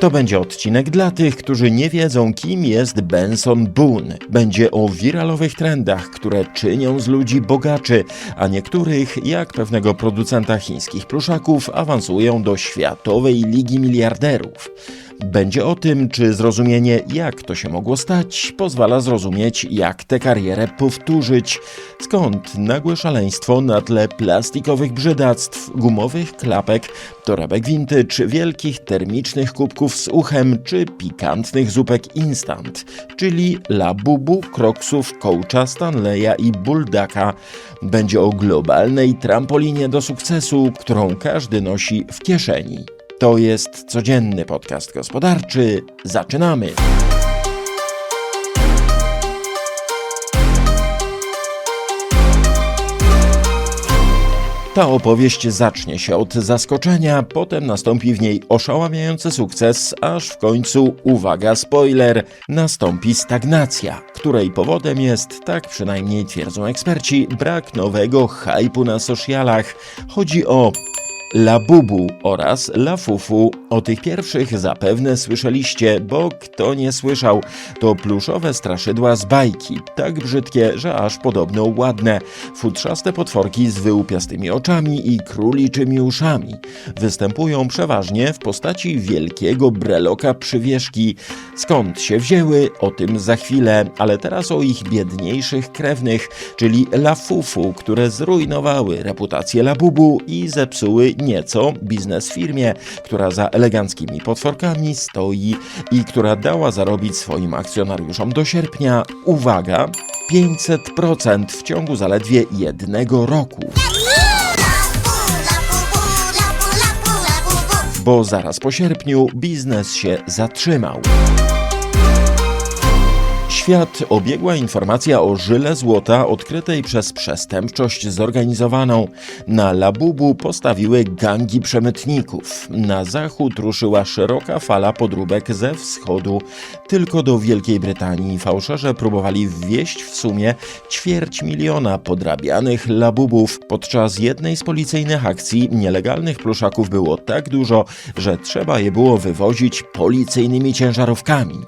To będzie odcinek dla tych, którzy nie wiedzą, kim jest Benson Boone. Będzie o wiralowych trendach, które czynią z ludzi bogaczy, a niektórych, jak pewnego producenta chińskich pluszaków, awansują do światowej ligi miliarderów. Będzie o tym, czy zrozumienie, jak to się mogło stać, pozwala zrozumieć, jak tę karierę powtórzyć. Skąd nagłe szaleństwo na tle plastikowych brzydactw, gumowych klapek, torebek vintage, wielkich termicznych kubków z uchem czy pikantnych zupek instant, czyli labubu, kroksów, coacha, Stanleya i buldaka. Będzie o globalnej trampolinie do sukcesu, którą każdy nosi w kieszeni. To jest codzienny podcast gospodarczy. Zaczynamy! Ta opowieść zacznie się od zaskoczenia, potem nastąpi w niej oszałamiający sukces, aż w końcu, uwaga, spoiler, nastąpi stagnacja, której powodem jest, tak przynajmniej twierdzą eksperci, brak nowego hypu na socialach. Chodzi o Labubu oraz Lafufu. O tych pierwszych zapewne słyszeliście, bo kto nie słyszał, to pluszowe straszydła z bajki, tak brzydkie, że aż podobno ładne. Futrzaste potworki z wyłupiastymi oczami i króliczymi uszami. Występują przeważnie w postaci wielkiego breloka przywieszki. Skąd się wzięły, o tym za chwilę, ale teraz o ich biedniejszych krewnych, czyli Lafufu, które zrujnowały reputację Labubu i zepsuły nieco biznes firmie, która za eleganckimi potworkami stoi i która dała zarobić swoim akcjonariuszom do sierpnia, uwaga, 500% w ciągu zaledwie jednego roku. Bo zaraz po sierpniu biznes się zatrzymał. Świat obiegła informacja o żyle złota odkrytej przez przestępczość zorganizowaną. Na Labubu postawiły gangi przemytników. Na zachód ruszyła szeroka fala podróbek ze wschodu. Tylko do Wielkiej Brytanii fałszerze próbowali wwieźć w sumie ćwierć miliona podrabianych Labubów. Podczas jednej z policyjnych akcji nielegalnych pluszaków było tak dużo, że trzeba je było wywozić policyjnymi ciężarówkami.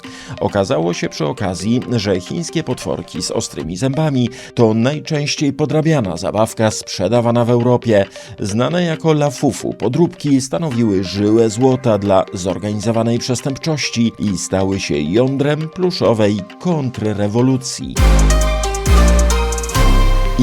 Okazało się przy okazji, że chińskie potworki z ostrymi zębami to najczęściej podrabiana zabawka sprzedawana w Europie. Znane jako lafufu podróbki stanowiły żyłę złota dla zorganizowanej przestępczości i stały się jądrem pluszowej kontrrewolucji.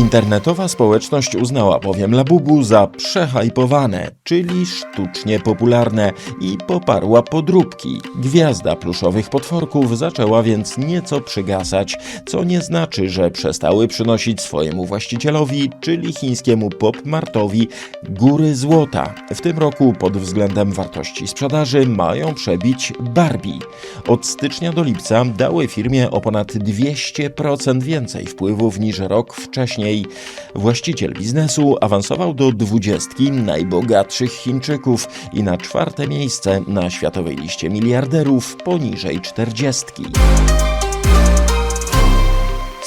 Internetowa społeczność uznała bowiem Labubu za przehajpowane, czyli sztucznie popularne i poparła podróbki. Gwiazda pluszowych potworków zaczęła więc nieco przygasać, co nie znaczy, że przestały przynosić swojemu właścicielowi, czyli chińskiemu Pop Martowi, góry złota. W tym roku pod względem wartości sprzedaży mają przebić Barbie. Od stycznia do lipca dały firmie o ponad 200% więcej wpływów niż rok wcześniej Właściciel biznesu awansował do dwudziestki najbogatszych Chińczyków i na czwarte miejsce na światowej liście miliarderów poniżej czterdziestki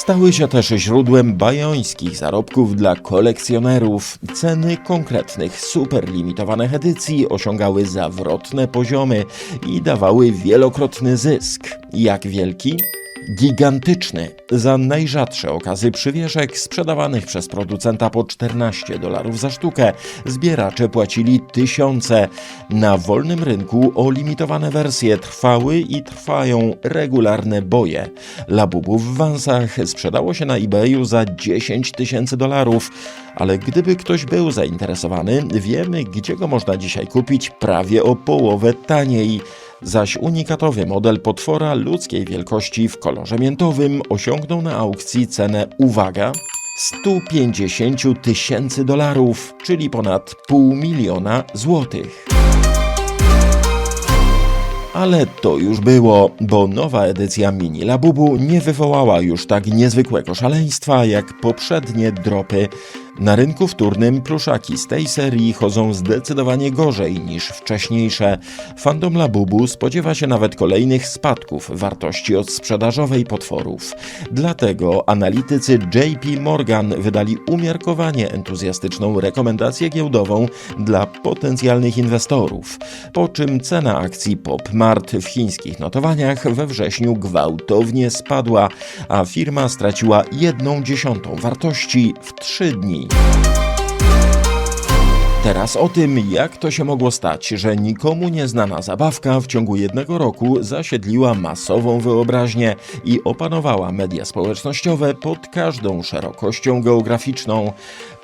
stały się też źródłem bajońskich zarobków dla kolekcjonerów. Ceny konkretnych superlimitowanych edycji osiągały zawrotne poziomy i dawały wielokrotny zysk. Jak wielki? Gigantyczny. Za najrzadsze okazy przywieszek sprzedawanych przez producenta po 14 dolarów za sztukę zbieracze płacili tysiące. Na wolnym rynku o limitowane wersje trwały i trwają regularne boje. Labubu w Wansach sprzedało się na eBayu za 10 tysięcy dolarów, ale gdyby ktoś był zainteresowany, wiemy gdzie go można dzisiaj kupić prawie o połowę taniej zaś unikatowy model potwora ludzkiej wielkości w kolorze miętowym osiągnął na aukcji cenę, uwaga, 150 tysięcy dolarów, czyli ponad pół miliona złotych. Ale to już było, bo nowa edycja Mini Labubu nie wywołała już tak niezwykłego szaleństwa jak poprzednie dropy. Na rynku wtórnym pluszaki z tej serii chodzą zdecydowanie gorzej niż wcześniejsze. Fandom Labubu spodziewa się nawet kolejnych spadków wartości odsprzedażowej potworów. Dlatego analitycy JP Morgan wydali umiarkowanie entuzjastyczną rekomendację giełdową dla potencjalnych inwestorów, po czym cena akcji Pop Mart w chińskich notowaniach we wrześniu gwałtownie spadła, a firma straciła jedną dziesiątą wartości w trzy dni. Teraz o tym, jak to się mogło stać, że nikomu nieznana zabawka w ciągu jednego roku zasiedliła masową wyobraźnię i opanowała media społecznościowe pod każdą szerokością geograficzną.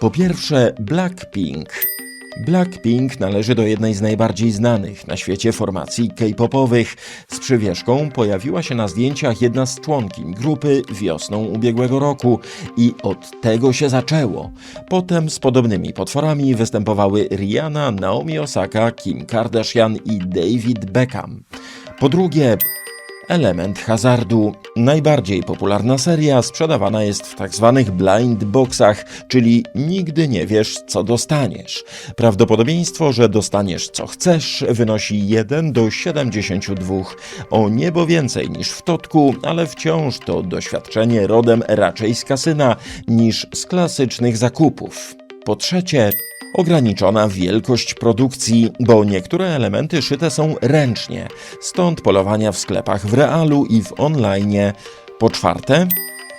Po pierwsze, Blackpink. Blackpink należy do jednej z najbardziej znanych na świecie formacji K-popowych. Z przywieszką pojawiła się na zdjęciach jedna z członkiń grupy wiosną ubiegłego roku i od tego się zaczęło. Potem z podobnymi potworami występowały Rihanna, Naomi Osaka, Kim Kardashian i David Beckham. Po drugie, Element hazardu. Najbardziej popularna seria sprzedawana jest w tzw. blind boxach, czyli nigdy nie wiesz, co dostaniesz. Prawdopodobieństwo, że dostaniesz co chcesz, wynosi 1 do 72. O niebo więcej niż w totku, ale wciąż to doświadczenie rodem raczej z kasyna niż z klasycznych zakupów. Po trzecie, Ograniczona wielkość produkcji, bo niektóre elementy szyte są ręcznie, stąd polowania w sklepach w realu i w online. Po czwarte,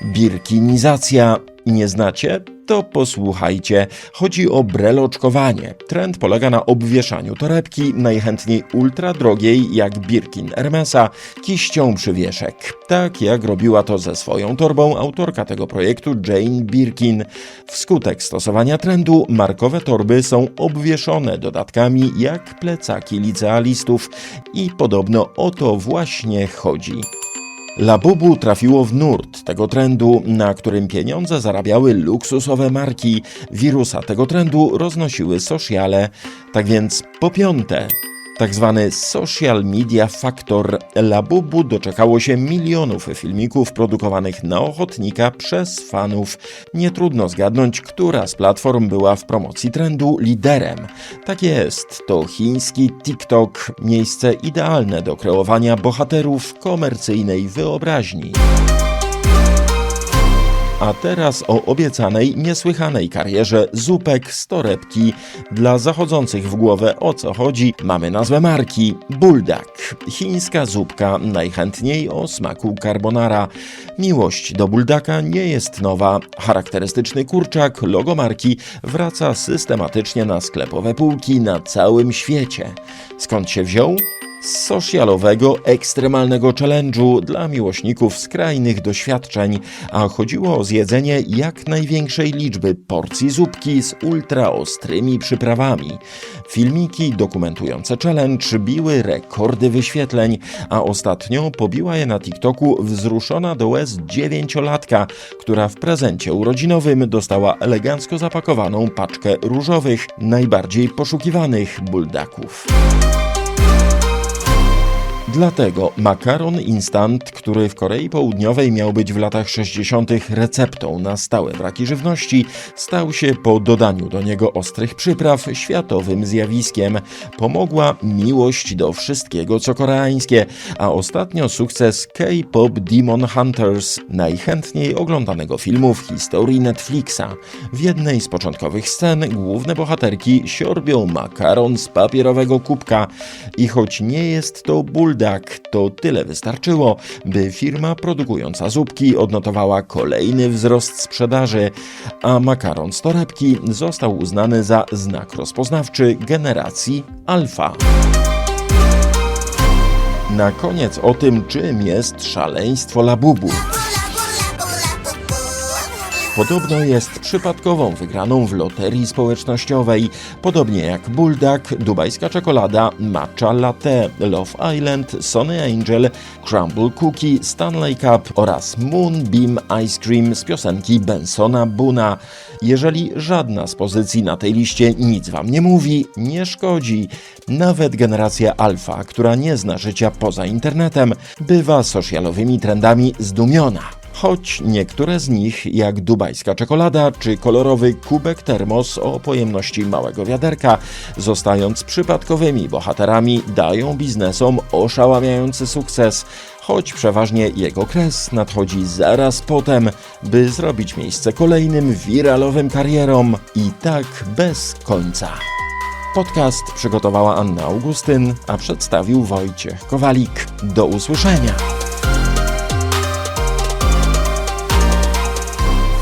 birkinizacja. Nie znacie? To posłuchajcie. Chodzi o breloczkowanie. Trend polega na obwieszaniu torebki, najchętniej ultra drogiej, jak Birkin Hermesa, kiścią przywieszek. Tak jak robiła to ze swoją torbą autorka tego projektu Jane Birkin. Wskutek stosowania trendu markowe torby są obwieszone dodatkami jak plecaki licealistów i podobno o to właśnie chodzi. Labubu trafiło w nurt tego trendu, na którym pieniądze zarabiały luksusowe marki. Wirusa tego trendu roznosiły sociale. Tak więc po piąte, tak zwany social media factor Labubu doczekało się milionów filmików produkowanych na ochotnika przez fanów. Nie trudno zgadnąć, która z platform była w promocji trendu liderem. Tak jest, to chiński TikTok, miejsce idealne do kreowania bohaterów komercyjnej wyobraźni. A teraz o obiecanej, niesłychanej karierze zupek z torebki. Dla zachodzących w głowę o co chodzi, mamy nazwę marki Buldak. Chińska zupka, najchętniej o smaku carbonara. Miłość do buldaka nie jest nowa. Charakterystyczny kurczak, logo marki, wraca systematycznie na sklepowe półki na całym świecie. Skąd się wziął? Socialowego, ekstremalnego challenge'u dla miłośników skrajnych doświadczeń, a chodziło o zjedzenie jak największej liczby porcji zupki z ultraostrymi przyprawami. Filmiki dokumentujące challenge biły rekordy wyświetleń, a ostatnio pobiła je na TikToku wzruszona do łez dziewięciolatka, która w prezencie urodzinowym dostała elegancko zapakowaną paczkę różowych, najbardziej poszukiwanych buldaków. Dlatego makaron instant, który w Korei Południowej miał być w latach 60. receptą na stałe braki żywności, stał się po dodaniu do niego ostrych przypraw światowym zjawiskiem. Pomogła miłość do wszystkiego co koreańskie, a ostatnio sukces K-pop Demon Hunters, najchętniej oglądanego filmu w historii Netflixa. W jednej z początkowych scen główne bohaterki siorbią makaron z papierowego kubka i choć nie jest to buldak, to tyle wystarczyło, by firma produkująca zupki odnotowała kolejny wzrost sprzedaży, a makaron z torebki został uznany za znak rozpoznawczy generacji alfa. Na koniec o tym, czym jest szaleństwo labubu. Podobno jest przypadkową wygraną w loterii społecznościowej, podobnie jak Bulldog, dubajska czekolada, matcha latte, Love Island, Sony Angel, Crumble Cookie, Stanley Cup oraz Moonbeam Ice Cream z piosenki Bensona Buna. Jeżeli żadna z pozycji na tej liście nic wam nie mówi, nie szkodzi. Nawet generacja alfa, która nie zna życia poza internetem, bywa socialowymi trendami zdumiona. Choć niektóre z nich, jak dubajska czekolada czy kolorowy kubek termos o pojemności małego wiaderka, zostając przypadkowymi bohaterami, dają biznesom oszałamiający sukces, choć przeważnie jego kres nadchodzi zaraz potem, by zrobić miejsce kolejnym wiralowym karierom i tak bez końca. Podcast przygotowała Anna Augustyn, a przedstawił Wojciech Kowalik. Do usłyszenia.